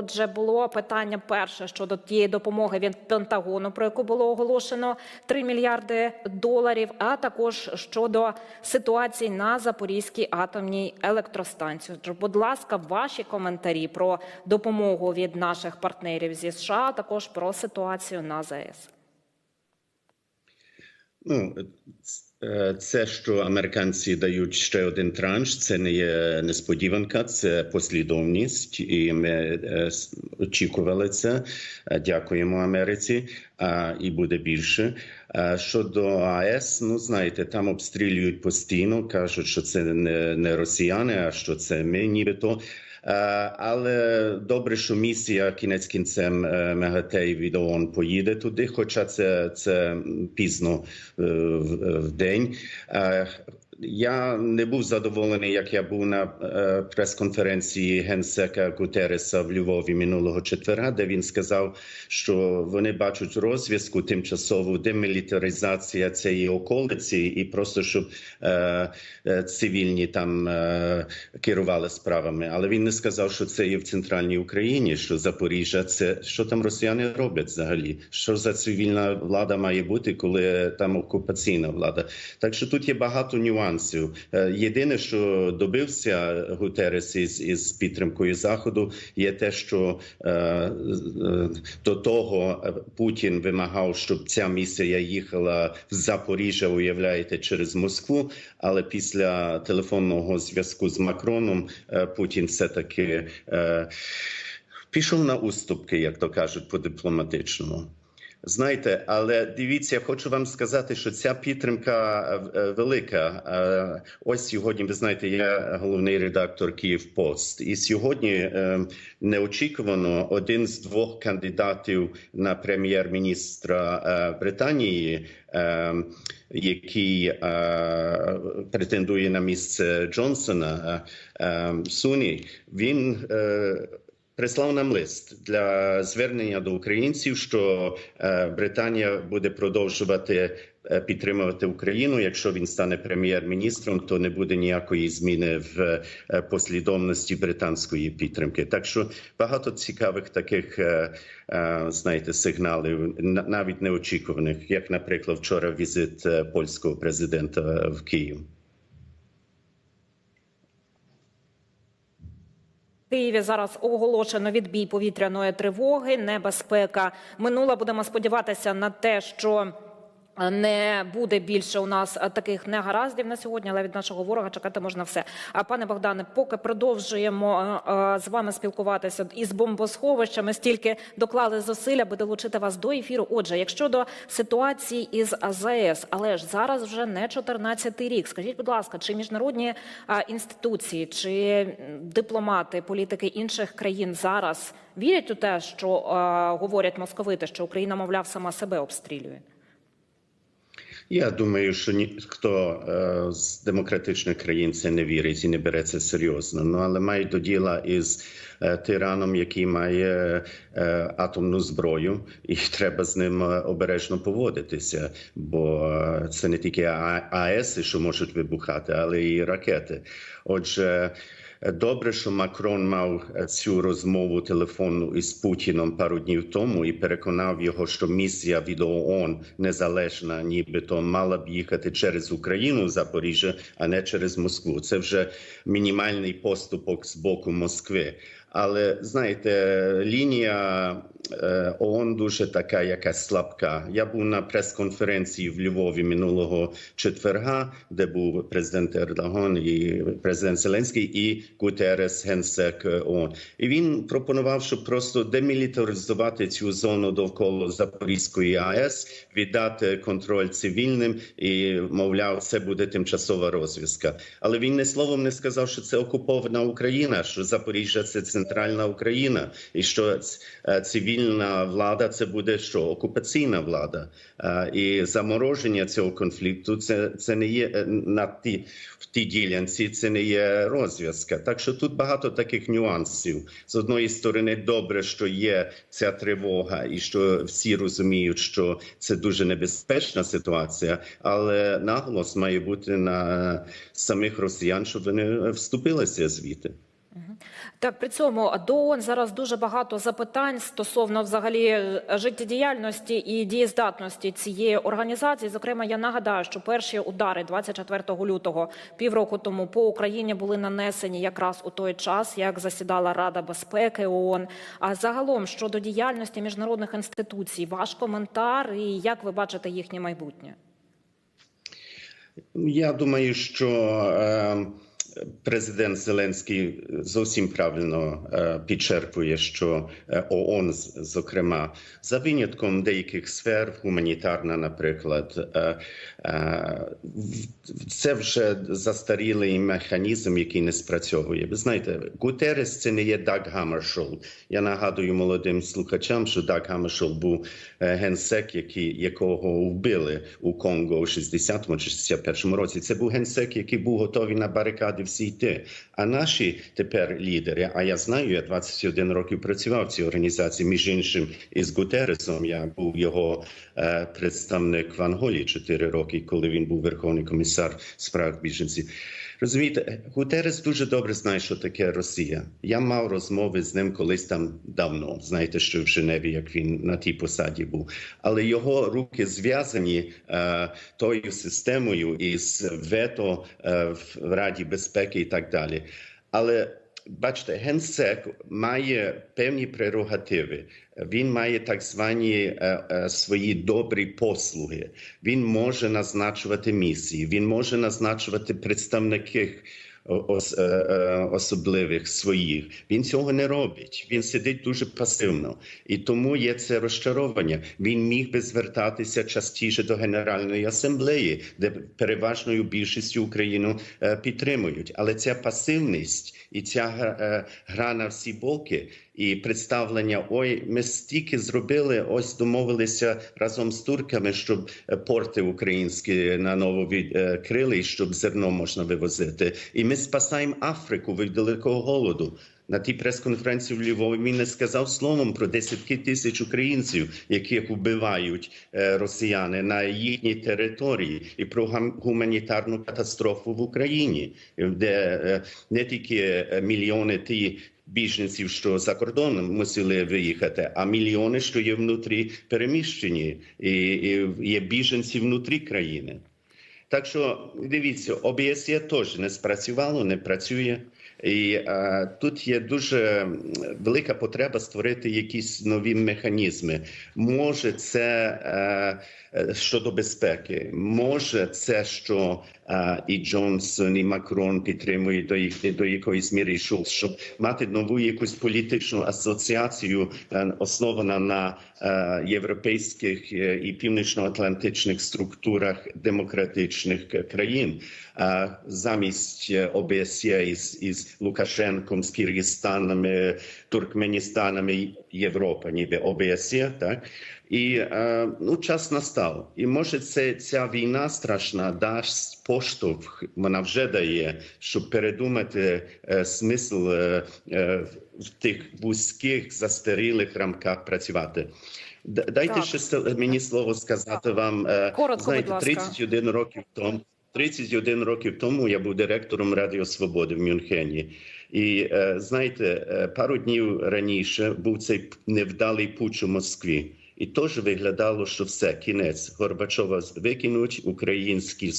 Отже, було питання перше щодо тієї допомоги від Пентагону, про яку було оголошено 3 мільярди доларів. А також щодо ситуації на Запорізькій атомній електростанції. Будь ласка, ваші коментарі про допомогу від наших партнерів зі США, а також про ситуацію на ЗАЕС. Ну, е, це, що американці дають ще один транш, це не є несподіванка, це послідовність, і ми е, очікували це. Е, Дякуємо Америці, і буде більше. Щодо АЕС, ну знаєте, там обстрілюють постійно, кажуть, що це не росіяни, а що це ми, нібито. Е, Але добре, що місія кінець кінцем Мегатей МЕГАТЕ від ООН поїде туди, хоча це, це пізно е, в день. Я не був задоволений, як я був на е, прес-конференції генсека Гутереса в Львові минулого четверга, де він сказав, що вони бачать розв'язку тимчасову демілітаризація цієї околиці, і просто щоб е, е, цивільні там е, керували справами. Але він не сказав, що це є в центральній Україні, що Запоріжжя це що там росіяни роблять взагалі? Що за цивільна влада має бути, коли там окупаційна влада? Так що тут є багато нюансів. Е, Єдине, що добився Гутерес із, із підтримкою заходу, є те, що е, е, до того е, Путін вимагав, щоб ця місія їхала в Запоріжжя, уявляєте, через Москву. Але після телефонного зв'язку з Макроном е, Путін все таки е, пішов на уступки, як то кажуть, по дипломатичному. Знаєте, але дивіться, я хочу вам сказати, що ця підтримка е, е, велика. Е, Ось сьогодні, ви знаєте, я головний редактор Київ Пост, і сьогодні неочікувано один з двох кандидатів на прем'єр-міністра Британії, який претендує на місце Джонсона, Суні, він. Прислав нам лист для звернення до українців, що е, Британія буде продовжувати е, підтримувати Україну. Якщо він стане прем'єр-міністром, то не буде ніякої зміни в е, послідовності британської підтримки. Так що багато цікавих таких, знаєте, сигналів, на- навіть неочікуваних, як, наприклад, вчора візит польського президента в Київ. Києві зараз оголошено відбій повітряної тривоги. Небезпека минула. Будемо сподіватися на те, що не буде більше у нас таких негараздів на сьогодні, але від нашого ворога чекати можна все. А пане Богдане, поки продовжуємо а, з вами спілкуватися із бомбосховищами, стільки доклали зусиль, аби долучити вас до ефіру. Отже, якщо до ситуації із АЗС, але ж зараз вже не 14-й рік. Скажіть, будь ласка, чи міжнародні інституції, чи дипломати, політики інших країн зараз вірять у те, що говорять московити, що Україна, мовляв, сама себе обстрілює? Я думаю, що ніхто е, з демократичних країн це не вірить і не бере це серйозно. Ну але має до діла із е, тираном, який має е, атомну зброю, і треба з ним обережно поводитися, бо це не тільки АЕСи, що можуть вибухати, але і ракети. Отже. Добре, що Макрон мав е, цю розмову телефонну із Путіном пару днів тому і переконав його, що місія від ООН незалежна, нібито мала б їхати через Україну в Запоріжжя, а не через Москву. Це вже мінімальний поступок з боку Москви. Але знаєте, лінія е, ООН дуже така, якась слабка. Я був на прес-конференції в Львові минулого четверга, де був президент Ердоган і президент Зеленський і Гутерес, генсек ООН. І він пропонував, щоб просто демілітаризувати цю зону довкола Запорізької АЕС, віддати контроль цивільним і, мовляв, це буде тимчасова розв'язка. Але він не словом не сказав, що це окупована Україна, що Запоріжжя це центральна Україна, і що е, цивільна влада це буде що окупаційна влада. Е, І замороження цього конфлікту це, це не є е, на ті в тій ділянці, це не є розв'язка. Так що тут багато таких нюансів. З одної сторони, добре, що є ця тривога, і що всі розуміють, що це дуже небезпечна ситуація, але наголос має бути на самих росіян, щоб вони вступилися звідти. Так, при цьому до ООН зараз дуже багато запитань стосовно взагалі життєдіяльності і дієздатності цієї організації. Зокрема, я нагадаю, що перші удари 24 лютого півроку тому по Україні були нанесені якраз у той час, як засідала Рада безпеки ООН. А загалом щодо діяльності міжнародних інституцій, ваш коментар і як ви бачите їхнє майбутнє? Я думаю, що е, президент Зеленський зовсім правильно е, підчерпує, що е, ООН, зокрема, за винятком деяких сфер, гуманітарна, наприклад, е, це вже застарілий механізм, який не спрацьовує. Ви знаєте, Гутерес це не є Даг Гаммершолд. Я нагадую молодим слухачам, що Даг Гаммершолд був генсек, який, якого вбили у Конго у 60-му чи 61-му році. Це був генсек, який був готовий на барикади всі. А наші тепер лідери, а я знаю, я 21 років працював в цій організації, між іншим із Гутересом. Я був його е, представник в Анголі 4 роки, коли він був верховний комісар справ біженців. Розумієте, Гутерес дуже добре знає, що таке Росія. Я мав розмови з ним колись там давно. Знаєте, що в Женеві, як він на тій посаді був. Але його руки зв'язані е, тою системою із вето е, в Раді безпеки і так далі. Але бачите, генсек має певні прерогативи. Він має так звані свої добрі послуги. Він може назначувати місії, він може назначувати представників особливих своїх. Він цього не робить. Він сидить дуже пасивно, і тому є це розчаровання. Він міг би звертатися частіше до Генеральної асамблеї, де переважною більшістю Україну е, підтримують. Але ця пасивність і ця е, гра на всі боки. І представлення, ой, ми стільки зробили, ось домовилися разом з турками, щоб е, порти українські на ново відкрили, і щоб зерно можна вивозити. І ми спасаємо Африку від великого голоду. На тій прес-конференції в Львові він не сказав словом про десятки тисяч українців, яких вбивають е, росіяни на їхній території, і про гуманітарну катастрофу в Україні, де е, не тільки е, мільйони ті біженців, що за кордоном мусили виїхати, а мільйони, що є внутрі переміщені, і, і є біженці внутрі країни. Так що дивіться, ОБСЄ теж не спрацювало, не працює. І е, тут є дуже велика потреба створити якісь нові механізми. Може, це е, е, щодо безпеки, може, це що і Джонсон, і Макрон підтримують до їх до якоїсь міри Шулц, щоб мати нову якусь політичну асоціацію, е, основана на е, європейських е, і північноатлантичних структурах демократичних країн. А замість ОБСЄ із, із Лукашенком, з Киргизстаном, Туркменістаном Європа, ніби ОБСЄ, так? І е, ну, час настав. І може це ця війна страшна дасть поштовх, вона вже дає, щоб передумати е, смисл е, е, в тих вузьких застарілих рамках працювати. Дайте Так. ще мені слово сказати вам. е, Коротко, Знаєте, 31 років тому. 31 років тому я був директором Радіо Свободи в Мюнхені. І знаєте, пару днів раніше був цей невдалий путч у Москві. І теж виглядало, що все, кінець Горбачова викинуть, українські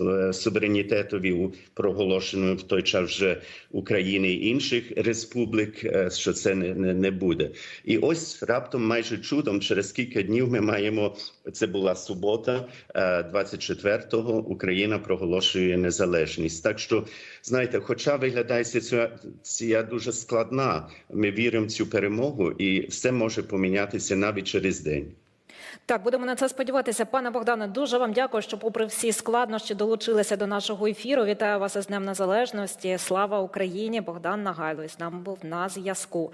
е, суверенітетові у- проголошено в той час вже України і інших республік, е, що це не, не, буде. І ось раптом, майже чудом, через кілька днів ми маємо. Це була субота, е, 24-го, Україна проголошує незалежність. Так що, знаєте, хоча виглядає ситуація дуже складна, ми віримо в цю перемогу, і все може помінятися навіть через день. Так, будемо на це сподіватися. Пане Богдане, дуже вам дякую, що, попри всі складнощі, долучилися до нашого ефіру. Вітаю вас із Днем Незалежності. Слава Україні! Богдан Нагайло з нами був на зв'язку.